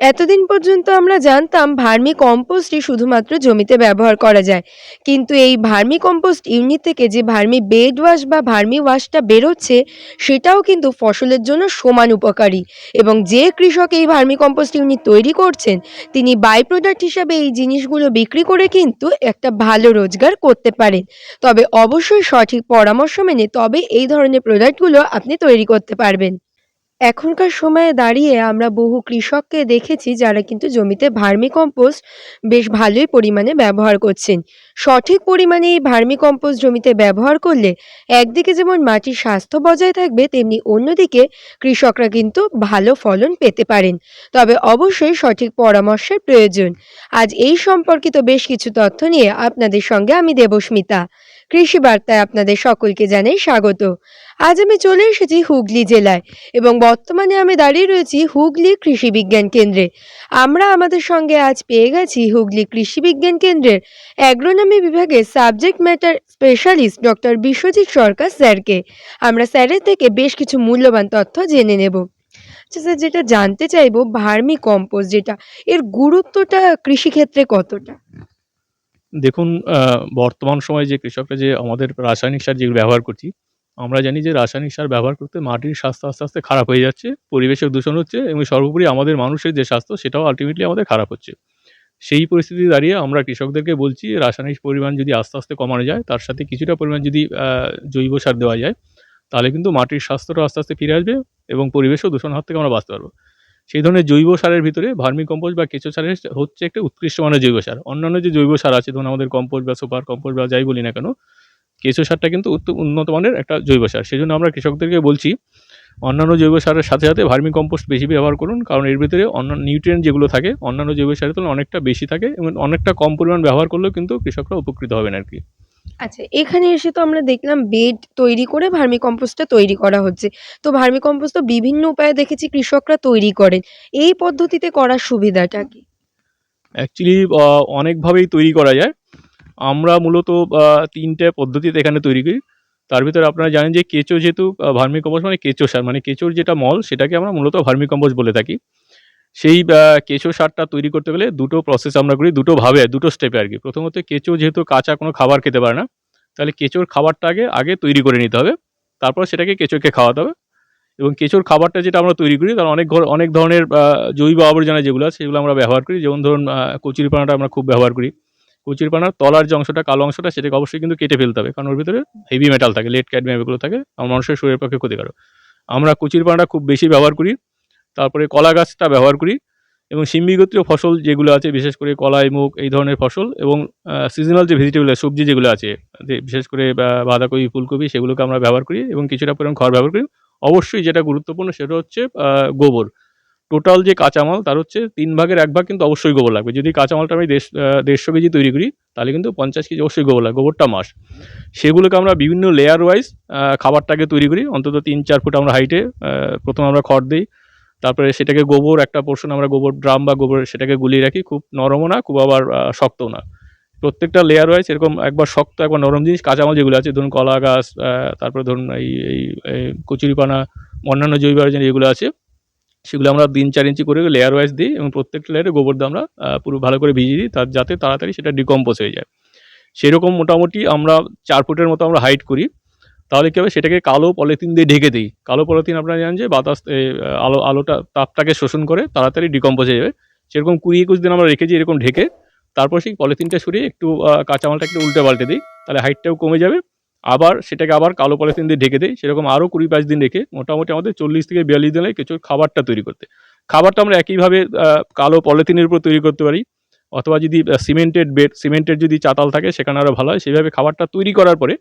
এতদিন পর্যন্ত আমরা জানতাম ভার্মি কম্পোস্টই শুধুমাত্র জমিতে ব্যবহার করা যায়। কিন্তু এই ভার্মি কম্পোস্ট ইউনিট থেকে যে ভার্মি বেড ওয়াশ বা ভার্মি ওয়াশটা বেরোচ্ছে, সেটাও কিন্তু ফসলের জন্য সমান উপকারী। এবং যে কৃষক এই ভার্মি কম্পোস্ট ইউনিট তৈরি করছেন, তিনি বাই প্রোডাক্ট হিসাবে এই জিনিসগুলো বিক্রি করে কিন্তু একটা ভালো রোজগার করতে পারেন। তবে অবশ্যই সঠিক পরামর্শ মেনে তবে এই ধরনের প্রোডাক্টগুলো আপনি তৈরি করতে পারবেন। এখনকার সময়ে দাঁড়িয়ে আমরা বহু কৃষককে দেখেছি যারা কিন্তু জমিতে ভার্মি কম্পোস্ট বেশ ভালোই পরিমাণে ব্যবহার করছেন। সঠিক পরিমাণে এই ভার্মি কম্পোস্ট জমিতে ব্যবহার করলে একদিকে যেমন মাটির স্বাস্থ্য বজায় থাকবে, তেমনি অন্যদিকে কৃষকরা কিন্তু ভালো ফলন পেতে পারেন। তবে অবশ্যই সঠিক পরামর্শের প্রয়োজন। আজ এই সম্পর্কিত বেশ কিছু তথ্য নিয়ে আপনাদের সঙ্গে আমি দেবস্মিতা। কৃষি বার্তায় আপনাদের সকলকে জানাই স্বাগত। আজ আমি চলে এসেছি হুগলি জেলায় এবং বর্তমানে আমি দাঁড়িয়ে রয়েছি হুগলি কৃষি বিজ্ঞান কেন্দ্রে। আমরা আমাদের সঙ্গে আজ পেয়ে গেছি হুগলি কৃষি বিজ্ঞান কেন্দ্রের অ্যাগ্রোনমি বিভাগের subject matter specialist doctor Biswajit Sarkar স্যারকে। আমরা স্যারের থেকে বেশ কিছু মূল্যবান তথ্য জেনে নেব। আচ্ছা স্যার, যেটা জানতে চাইব ভার্মি কম্পোস্ট যেটা, এর গুরুত্বটা কৃষিক্ষেত্রে কতটা? দেখুন বর্তমান সময়ে যে কৃষকরা যে আমাদের রাসায়নিক সার যেগুলো ব্যবহার করছি, আমরা জানি যে রাসায়নিক সার ব্যবহার করতে মাটির স্বাস্থ্য আস্তে আস্তে খারাপ হয়ে যাচ্ছে, পরিবেশের দূষণ হচ্ছে এবং সর্বোপরি আমাদের মানুষের যে স্বাস্থ্য, সেটাও আলটিমেটলি আমাদের খারাপ হচ্ছে। সেই পরিস্থিতি দাঁড়িয়ে আমরা কৃষকদেরকে বলছি, রাসায়নিক পরিমাণ যদি আস্তে আস্তে কমানো যায়, তার সাথে কিছুটা পরিমাণ যদি জৈব সার দেওয়া যায়, তাহলে কিন্তু মাটির স্বাস্থ্যটা আস্তে আস্তে ফিরে আসবে এবং পরিবেশও দূষণ হাত থেকে আমরা বাঁচতে পারব। সেই ধরনের জৈব সারের ভিতরে ভার্মি কম্পোস্ট বা কেঁচো সারের হচ্ছে একটা উৎকৃষ্ট মানের জৈব সার। অন্যান্য যে জৈব সার আছে, ধরুন আমাদের কম্পোস্ট বা সুপার কম্পোস্ট বা যাই বলি না কেন, কেঁচো সারটা কিন্তু উন্নত মানের একটা জৈব সার। সেই জন্য আমরা কৃষকদেরকে বলছি, অন্যান্য জৈব সারের সাথে সাথে ভার্মি কম্পোস্ট বেশি ব্যবহার করুন, কারণ এর ভিতরে অন্য নিউট্রিয়েন্ট যেগুলো থাকে, অন্যান্য জৈব সারের তুলনায় অনেকটা বেশি থাকে এবং অনেকটা কম পরিমাণ ব্যবহার করলেও কিন্তু কৃষকরা উপকৃত হবেন আর কি। আচ্ছা এখানে এসে তো আমরা দেখলাম বেড তৈরি করে ভার্মি কম্পোস্টটা তৈরি করা হচ্ছে। তো ভার্মি কম্পোস্ট তো বিভিন্ন উপায়ে দেখেছি কৃষকরা তৈরি করেন। এই পদ্ধতিতে করার সুবিধাটা কি? অ্যাকচুয়ালি অনেকভাবেই তৈরি করা যায়। আমরা মূলত তিনটে পদ্ধতিতে এখানে তৈরি করি। তার ভিতরে আপনারা জানেন যে কেঁচো যেহেতু ভার্মি কম্পোস্ট মানে কেঁচো সার মানে কেঁচোর যেটা মল, সেটাকে আমরা মূলত ভার্মি কম্পোস্ট বলে থাকি। সেই কেঁচো সারটা তৈরি করতে গেলে দুটো প্রসেস আমরা করি, দুটো ভাবে, দুটো স্টেপে আর কি। প্রথমত কেঁচো যেহেতু কাঁচা কোনো খাবার খেতে পারে না, তাহলে কেঁচোর খাবারটা আগে আগে তৈরি করে নিতে হবে, তারপর সেটাকে কেঁচোকে খাওয়াতে হবে। এবং কেঁচোর খাবারটা যেটা আমরা তৈরি করি, তার অনেক অনেক ধরনের জৈব আবর্জনা যেগুলো আছে, সেগুলো আমরা ব্যবহার করি। যেমন ধরুন কচুরিপানাটা আমরা খুব ব্যবহার করি। কচুরিপানার তলার যে অংশটা, কালো অংশটা, সেটাকে অবশ্যই কিন্তু কেটে ফেলতে হবে, কারণ ওর ভিতরে হেভি মেটাল থাকে লেট ক্যাডমিয়াম এগুলো থাকে আমার মানুষের শরীরের পক্ষে ক্ষতিকারক। আমরা কচুরিপানাটা খুব বেশি ব্যবহার করি তারপরে কলা গাছটা ব্যবহার করি এবং সিম্বিগোত্রীয় ফসল যেগুলো আছে বিশেষ করে কলাই মুগ এই ধরনের ফসল এবং সিজনাল যে ভেজিটেবল সবজি যেগুলো আছে বিশেষ করে বাঁধাকপি ফুলকপি সেগুলোকে আমরা ব্যবহার করি এবং কিছুটা পরিমাণ খড় ব্যবহার করি। অবশ্যই যেটা গুরুত্বপূর্ণ সেটা হচ্ছে গোবর। টোটাল যে কাঁচামাল তার হচ্ছে তিন ভাগের এক ভাগ কিন্তু অবশ্যই গোবর লাগবে। যদি কাঁচামালটা আমি আহ, দেড়শো কেজি তৈরি করি তাহলে কিন্তু পঞ্চাশ কেজি অবশ্যই গোবর লাগবে গোবরটা মাস সেগুলোকে আমরা বিভিন্ন লেয়ার ওয়াইজ খাবারটাকে তৈরি করি। অন্তত তিন চার ফুট আমরা হাইটে প্রথমে আমরা খড় দিই। তারপরে সেটাকে গোবর, একটা পোর্শন আমরা গোবর ড্রাম বা গোবর সেটাকে গুলিয়ে রাখি, খুব নরমও না, খুব আবার শক্তও না। প্রত্যেকটা লেয়ার ওয়াইজ এরকম একবার শক্ত, একবার নরম জিনিস কাঁচামাল যেগুলো আছে, ধরুন কলা গাছ তারপরে ধরুন এই এই এই কচুরিপানা, অন্যান্য জৈব আয়োজন যেগুলো আছে, সেগুলো আমরা তিন চার ইঞ্চি করে লেয়ার ওয়াইজ দিই এবং প্রত্যেকটা লেয়ারে গোবর দিয়ে আমরা পুরো ভালো করে ভিজিয়ে দিই, তার, যাতে তাড়াতাড়ি সেটা ডিকম্পোজ হয়ে যায়। সেরকম মোটামুটি আমরা চার ফুটের মতো আমরা হাইট করি। তাহলে কী হবে? সেটাকে কালো পলিথিন দিয়ে ঢেকে দিই। কালো পলিথিন আপনারা জানেন যে বাতাস আলো, আলোটা তাপটাকে শোষণ করে তাড়াতাড়ি ডিকম্পোজ হয়ে যাবে। সেরকম কুড়ি একুশ দিন আমরা রেখেছি এরকম ঢেকে। তারপর সেই পলিথিনটা সরিয়ে একটু কাঁচামালটা একটু উল্টে পাল্টে দিই। তাহলে হাইটটাও কমে যাবে। আবার সেটাকে আবার কালো পলিথিন দিয়ে ঢেকে দিই। সেরকম আরও কুড়ি বাইশ দিন রেখে মোটামুটি আমাদের চল্লিশ থেকে বিয়াল্লিশ দিনে কিছু খাবারটা তৈরি করতে। খাবারটা আমরা একইভাবে কালো পলিথিনের উপর তৈরি করতে পারি। অথবা যদি সিমেন্টেড বেড সিমেন্টের যদি চাতাল থাকে সেখানে আরও ভালো হয়। সেইভাবে খাবারটা তৈরি করার পরে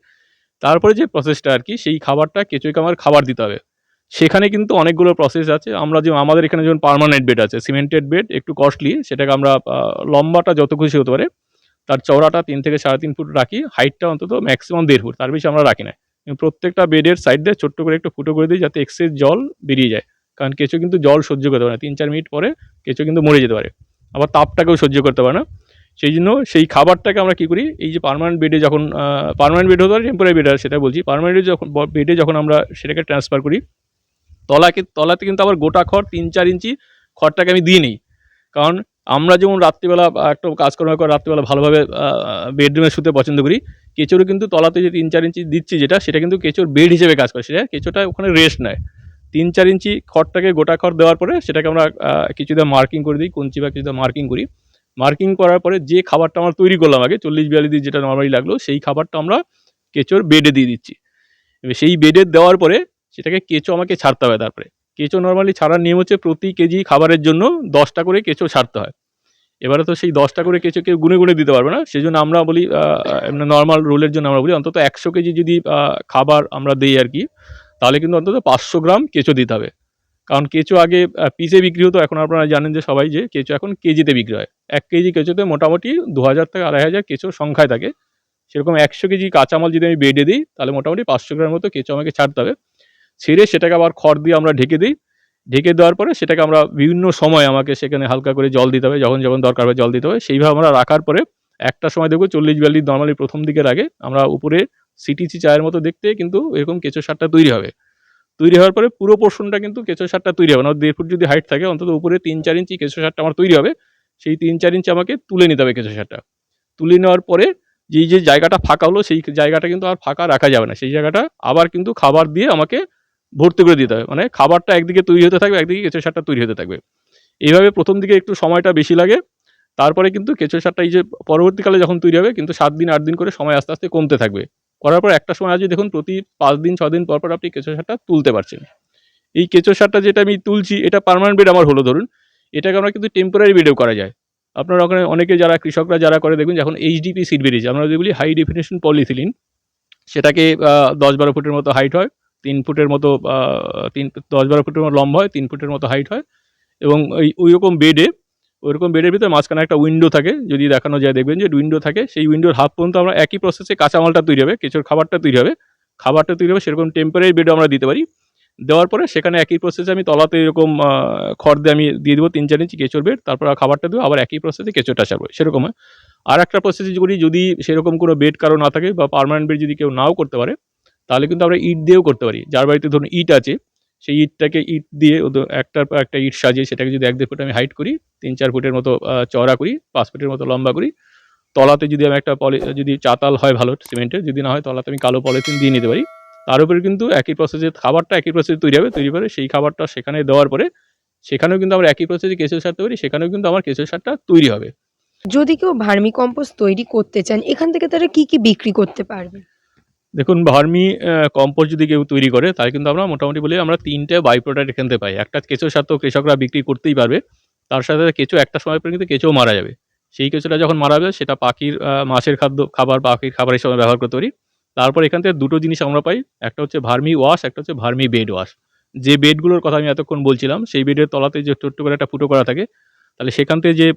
তারপরে যে প্রসেসটা আর কি, সেই খাবারটা কেঁচোকে আমার খাবার দিতে হবে। সেখানে কিন্তু অনেকগুলো প্রসেস আছে। আমরা যে, আমাদের এখানে যেমন পার্মানেন্ট বেড আছে সিমেন্টেড বেড একটু কস্টলি সেটাকে আমরা লম্বাটা যত খুশি হতে পারে, তার চওড়াটা তিন থেকে সাড়ে তিন ফুট রাখি হাইটটা অন্তত ম্যাক্সিমাম দেড় ফুট, তার বেশি আমরা রাখি না। প্রত্যেকটা বেডের সাইড দিয়ে ছোট্ট করে একটু ফুটো করে দিই, যাতে এক্সেস জল বেরিয়ে যায়। কারণ কেঁচো কিন্তু জল সহ্য করতে পারে না। তিন চার মিনিট পরে কেঁচো কিন্তু মরে যেতে পারে। আবার তাপটাকেও সহ্য করতে পারে না। সেই জন্য সেই খাবারটাকে আমরা কী করি? এই যে পার্মানেন্ট বেডে যখন পার্মানেন্ট বেড হতে পারে টেম্পোরারি বেড আর সেটা বলছি। পার্মানেন্ট যখন বেডে যখন আমরা সেটাকে ট্রান্সফার করি, তলাকে, তলাতে কিন্তু আবার গোটা খড় তিন চার ইঞ্চি খড়টাকে আমি দিয়ে নিই। কারণ আমরা যেমন রাত্রিবেলা একটা কাজকর্ম করে রাত্রিবেলা ভালোভাবে বেডরুমে শুতে পছন্দ করি কেঁচোর কিন্তু তলাতে যে তিন চার ইঞ্চি দিচ্ছি যেটা, সেটা কিন্তু কেঁচোর বেড হিসেবে কাজ করে। সেটা কেঁচোটা ওখানে রেস্ট নেয়। তিন চার ইঞ্চি খড়টাকে গোটা খড় দেওয়ার পরে সেটাকে আমরা কিছুটা মার্কিং করে দিই, কঞ্চি বা কিছুটা মার্কিং করি। মার্কিং করার পরে যে খাবারটা আমরা তৈরি করলাম আগে, চল্লিশ বিয়াল্লিশ দিন যেটা নর্মালি লাগল, সেই খাবারটা আমরা কেঁচোর বেডে দিয়ে দিচ্ছি। এবার সেই বেডে দেওয়ার পরে সেটাকে কেঁচো আমাকে ছাড়তে হবে তারপরে। কেঁচো নর্মালি ছাড়ার নিয়ম হচ্ছে প্রতি কেজি খাবারের জন্য দশটা করে কেঁচো ছাড়তে হয়। এবারে তো সেই দশটা করে কেঁচো কেউ গুনে গুনে দিতে পারবে না সেই জন্য আমরা বলি নর্মাল রোলের জন্য আমরা বলি, অন্তত একশো কেজি যদি খাবার আমরা দিই আর কি, তাহলে কিন্তু অন্তত পাঁচশো গ্রাম কেঁচো দিতে হবে। কারণ কেঁচো আগে পিসে বিক্রি হতো, এখন আপনারা জানেন যে সবাই যে কেঁচো এখন কেজিতে বিক্রি হয়। এক কেজি কেঁচোতে মোটামুটি দু হাজার থেকে আড়াই হাজার কেঁচোর সংখ্যায় থাকে। সেরকম একশো কেজি কাঁচামাল যদি আমি বেডে দিই, তাহলে মোটামুটি পাঁচশো গ্রামের মতো কেঁচো আমাকে ছাড়তে হবে। ছেড়ে সেটাকে আবার খড় দিয়ে আমরা ঢেকে দিই। ঢেকে দেওয়ার পরে সেটাকে আমরা বিভিন্ন সময় আমাকে সেখানে হালকা করে জল দিতে হবে, যখন যখন দরকার হবে জল দিতে হবে। সেইভাবে আমরা রাখার পরে একটা সময় দেখব চল্লিশ বিয়াল্লিশ নর্মালি প্রথম দিকের আগে আমরা উপরে সিটিসি চায়ের মতো দেখতে কিন্তু এরকম কেঁচো সারটা তৈরি হবে। তৈরি হওয়ার পরে পুরো পোর্শনটা কিন্তু কেঁচো সারটা তৈরি হবে না। দেড় ফুট যদি হাইট থাকে, অন্তত উপরে তিন, চার ইঞ্চি কেঁচো সারটা আমার তৈরি হবে। সেই তিন, চার ইঞ্চি আমাকে তুলে নিতে হবে কেঁচো সারটা। তুলে নেওয়ার পরে যেই, যে জায়গাটা ফাঁকা হলো, সেই জায়গাটা কিন্তু আর ফাঁকা রাখা যাবে না। সেই জায়গাটা আবার কিন্তু খাবার দিয়ে আমাকে ভর্তি করে দিতে হবে। মানে খাবারটা একদিকে তৈরি হতে থাকবে, একদিকে কেঁচো সারটা তৈরি হতে থাকবে। এইভাবে প্রথম দিকে একটু সময়টা বেশি লাগে। তারপরে কিন্তু কেঁচো সারটা এই যে পরবর্তীকালে যখন তৈরি হবে, কিন্তু সাত দিন, আট দিন করে সময় আস্তে আস্তে কমতে থাকবে। করার পর একটা সময় আছে, দেখুন, প্রতি পাঁচ দিন দিন পর পর আপনি কেঁচো সারটা তুলতে পারছেন। এই কেঁচো সারটা যেটা আমি তুলছি, এটা পার্মানেন্ট বেড আমার হলো, ধরুন। এটাকে আমরা কিন্তু টেম্পোরারি বেডেও করা যায়। আপনারা ওখানে অনেকে যারা কৃষকরা যারা করে, দেখুন, যখন এইচডিপি সিট বেরিয়েছে, আমরা যদি বলি হাই ডেফিনেশন পলিথিলিন সেটাকে দশ বারো ফুটের মতো হাইট হয়, তিন ফুটের মতো তিন, দশ বারো ফুটের মতো লম্বা হয়, তিন ফুটের মতো হাইট হয়, এবং ওই ওই রকম বেডে ওইরকম বেডের ভিতরে মাঝখানে একটা উইন্ডো থাকে, যদি দেখানো যায় দেখবেন যে উইন্ডো থাকে, সেই উইন্ডোর হাফ পর্যন্ত আমরা একই প্রসেসে কাঁচামালটা তৈরি হবে, কেঁচোর খাবারটা তৈরি হবে। খাবারটা তৈরি হবে সেরকম টেম্পারেরি বেডও আমরা দিতে পারি। দেওয়ার পরে সেখানে একই প্রসেসে আমি তলাতে এরকম খড় দিয়ে আমি দিয়ে দেবো তিন চার ইঞ্চি কেঁচোর বেড তারপর খাবারটা দেবো, আবার একই প্রসেসে কেঁচোটা সারবো সেরকম হয়। আর একটা প্রসেস করি, যদি সেরকম কোনো বেড কারও না থাকে বা পার্মানেন্ট বেড যদি কেউ নাও করতে পারে, তাহলে কিন্তু আমরা ইট দিয়েও করতে পারি। যার বাড়িতে ধরুন ইট আছে সেই ইটটাকে ইট দিয়ে একটার পর একটা ইট সাজিয়ে সেটাকে যদি এক দেড় ফুট আমি হাইট করি, তিন চার ফুটের মতো চওড়া করি, পাঁচ ফুটের মতো লম্বা করি, তলাতে যদি আমি একটা পলি, যদি চাতাল হয় ভালো সিমেন্টের, যদি না হয় তলাতে আমি কালো পলিথিন দিয়ে নিতে পারি। তার উপরে কিন্তু একই প্রসেসে খাবারটা একই প্রসেসে তৈরি হবে, তৈরি করে সেই খাবারটা সেখানে দেওয়ার পরে সেখানেও কিন্তু আমরা একই প্রসেসে কেঁচো সার তৈরি, সেখানেও কিন্তু আমার কেঁচো সারটা তৈরি হবে। যদি কেউ ভার্মি কম্পোস্ট তৈরি করতে চান, এখান থেকে তারা কি কি বিক্রি করতে পারবে? দেখুন, ভার্মি কম্পোস্ট যদি কেউ তৈরি করে, তাহলে কিন্তু আমরা মোটামুটি বলি আমরা তিনটে বাই প্রোডাক্ট এখান থেকে পাই। একটা কেঁচো সার তো কৃষকরা বিক্রি করতেই পারবে, তার সাথে সাথে কেঁচো একটা সময় পরে কিন্তু কেঁচোও মারা যাবে। সেই কেঁচোটা যখন মারা যাবে সেটা পাখির মাছের খাদ্য, খাবার, পাখির খাবার হিসেবে ব্যবহার করতে পারি। তারপর এখান থেকে দুটো জিনিস আমরা পাই, একটা হচ্ছে ভার্মি ওয়াশ একটা হচ্ছে ভার্মি বেড ওয়াশ যে বেডগুলোর কথা আমি এতক্ষণ বলছিলাম, সেই বেডের তলাতে যে ছোট্ট করে একটা ফুটো করা থাকে তাহলে সেখান থেকে যে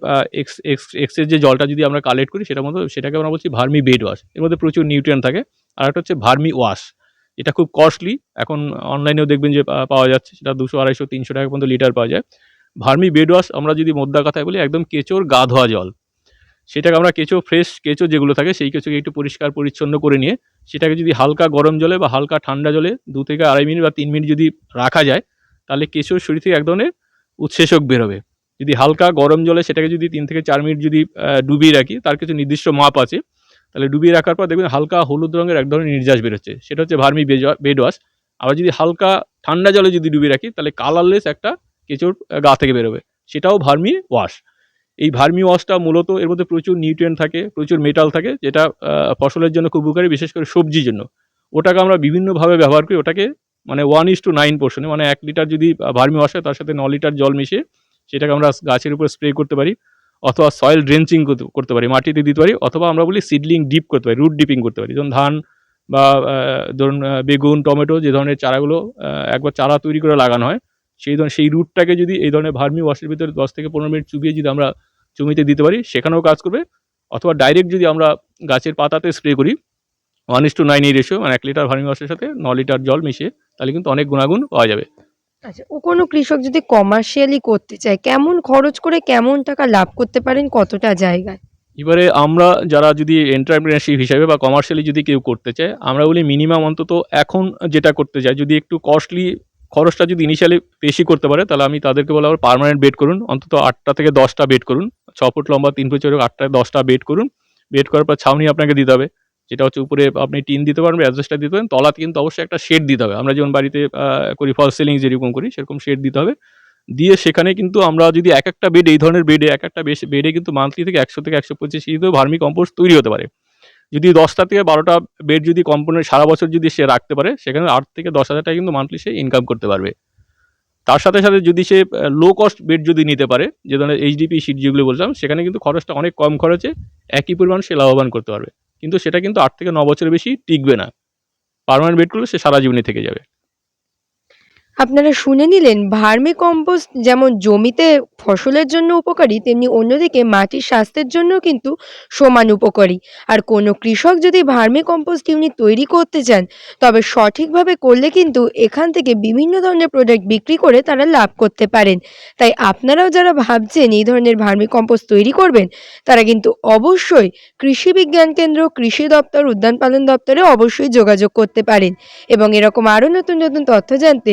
এক্স এক্স এক্সের যে জলটা যদি আমরা কালেক্ট করি, সেটার মধ্যে, সেটাকে আমরা বলছি ভার্মি বেড ওয়াশ। এর মধ্যে প্রচুর নিউট্রিয়েন্ট থাকে। আর একটা হচ্ছে ভার্মি ওয়াশ। এটা খুব কস্টলি এখন অনলাইনেও দেখবেন যে পাওয়া যাচ্ছে। সেটা দুশো, আড়াইশো, তিনশো টাকা পর্যন্ত লিটার পাওয়া যায়। ভার্মি বেড ওয়াশ আমরা যদি মোদ্দা কথায় বলি, একদম কেঁচোর গা ধোয়া জল। সেটাকে আমরা কেঁচো ফ্রেশ কেঁচো যেগুলো থাকে, সেই কেঁচোকে একটু পরিষ্কার, পরিচ্ছন্ন করে নিয়ে, সেটাকে যদি হালকা গরম জলে বা হালকা ঠান্ডা জলে দু থেকে আড়াই মিনিট বা তিন মিনিট যদি রাখা যায়, তাহলে কেঁচোর শরীর থেকে এক ধরনের উৎসেচক বেরোবে। যদি হালকা গরম জলে সেটাকে যদি তিন থেকে চার মিনিট যদি ডুবিয়ে রাখি, তার কিছু নির্দিষ্ট মাপ আছে। তাহলে ডুবিয়ে রাখার পর দেখবেন হালকা হলুদ রঙের এক ধরনের নির্যাস বেরোচ্ছে। সেটা হচ্ছে ভার্মি বেড ওয়াশ। আবার যদি হালকা ঠান্ডা জলে যদি ডুবিয়ে রাখি, তাহলে কালারলেস একটা কেঁচোর গা থেকে বেরোবে। সেটাও ভার্মি ওয়াশ। এই ভার্মি ওয়াশটা মূলত এর মধ্যে প্রচুর নিউট্রিয়েন্ট থাকে, প্রচুর মেটাল থাকে, যেটা ফসলের জন্য খুব উপকারী, বিশেষ করে সবজির জন্য। ওটাকে আমরা বিভিন্নভাবে ব্যবহার করি। ওটাকে মানে ওয়ান ইস টু নাইন পোর্শনে মানে এক লিটার যদি ভার্মি ওয়াশ হয়, তার সাথে ন লিটার জল মিশিয়ে সেটাকে আমরা গাছের উপর স্প্রে করতে পারি, অথবা সয়েল ড্রেঞ্চিং করতে পারি, মাটিতে দিতে পারি, অথবা আমরা বলি সিডলিং ডিপ করতে পারি রুট ডিপিং করতে পারি। যেমন ধান বা ধরুন বেগুন, টমেটো যে ধরনের চারাগুলো একবার চারা তৈরি করে লাগানো হয়, সেই ধরনের, সেই রুটটাকে যদি এই ধরনের ভার্মি ওয়াশের ভিতরে দশ থেকে পনেরো মিনিট চুবিয়ে যদি আমরা জমিতে দিতে পারি, সেখানেও কাজ করবে। অথবা ডাইরেক্ট যদি আমরা গাছের পাতাতে স্প্রে করি ওয়ান ইস টু নাইন এই রেশিও মানে এক লিটার ভার্মি ওয়াশের সাথে ন লিটার জল মিশিয়ে, তাহলে কিন্তু অনেক গুণাগুণ পাওয়া যাবে। আচ্ছা ও কোনো কৃষক যদি কমার্শিয়ালি করতে চায়, কেমন খরচ করে কেমন টাকা লাভ করতে পারেন, কতটা জায়গায়? এবারে আমরা যারা যদি এন্টারপ্রিনারশিপ হিসাবে বা কমার্শিয়ালি যদি কেউ করতে চায়, আমরা বলি মিনিমাম অন্তত এখন যেটা করতে চায়, যদি একটু কস্টলি খরচটা যদি ইনিশিয়ালি বেশি করতে পারে, তাহলে আমি তাদেরকে বলব আবার পার্মানেন্ট বেড করুন, অন্তত আটটা থেকে দশটা বেড করুন, ছ ফুট লম্বা, তিন ফুট চড়ক আটটা দশটা বেড করুন বেড করার পর ছাউনি আপনাকে দিতে হবে। যেটা হচ্ছে উপরে আপনি টিন দিতে পারবেন অ্যাডজাস্টার দিতে পারেন তলাতে কিন্তু অবশ্যই একটা শেড দিতে হবে। আমরা যেমন বাড়িতে করি ফল সিলিং যেরকম করি, সেরকম শেড দিতে হবে। দিয়ে সেখানে কিন্তু আমরা যদি এক একটা বেড এই ধরনের বেডে এক একটা বেডে কিন্তু মান্থলি থেকে একশো থেকে একশো পঁচিশ কেজিতেও ভার্মি কম্পোস্ট তৈরি হতে পারে। যদি দশটা থেকে বারোটা বেড যদি কম্পোনেন্ট সারা বছর যদি সে রাখতে পারে, সেখানে আট থেকে দশ হাজার টাকা কিন্তু মান্থলি সে ইনকাম করতে পারবে। তার সাথে সাথে যদি সে লো কস্ট বেড যদি নিতে পারে, যে ধরনের এইচডিপি সিট যেগুলো বলছিলাম সেখানে কিন্তু খরচটা অনেক কম খরচে একই পরিমাণ সে লাভবান করতে পারবে। কিন্তু সেটা কিন্তু আট থেকে ন বছরের বেশি টিকবে না। পারমানেন্ট বেড করলে সে সারা জীবনে থেকে যাবে। আপনারা শুনে নিলেন, ভার্মি কম্পোস্ট যেমন জমিতে ফসলের জন্য উপকারী, তেমনি অন্যদিকে মাটির স্বাস্থ্যের জন্য কিন্তু সমান উপকারী। আর কোনো কৃষক যদি ভার্মি কম্পোস্ট ইউনিট তৈরি করতে চান, তবে সঠিকভাবে করলে কিন্তু এখান থেকে বিভিন্ন ধরনের প্রোডাক্ট বিক্রি করে তারা লাভ করতে পারেন। তাই আপনারাও যারা ভাবছেন এই ধরনের ভার্মি কম্পোস্ট তৈরি করবেন, তারা কিন্তু অবশ্যই কৃষি বিজ্ঞান কেন্দ্র, কৃষি দপ্তর, উদ্যান পালন দপ্তরে অবশ্যই যোগাযোগ করতে পারেন। এবং এরকম আরও নতুন নতুন তথ্য জানতে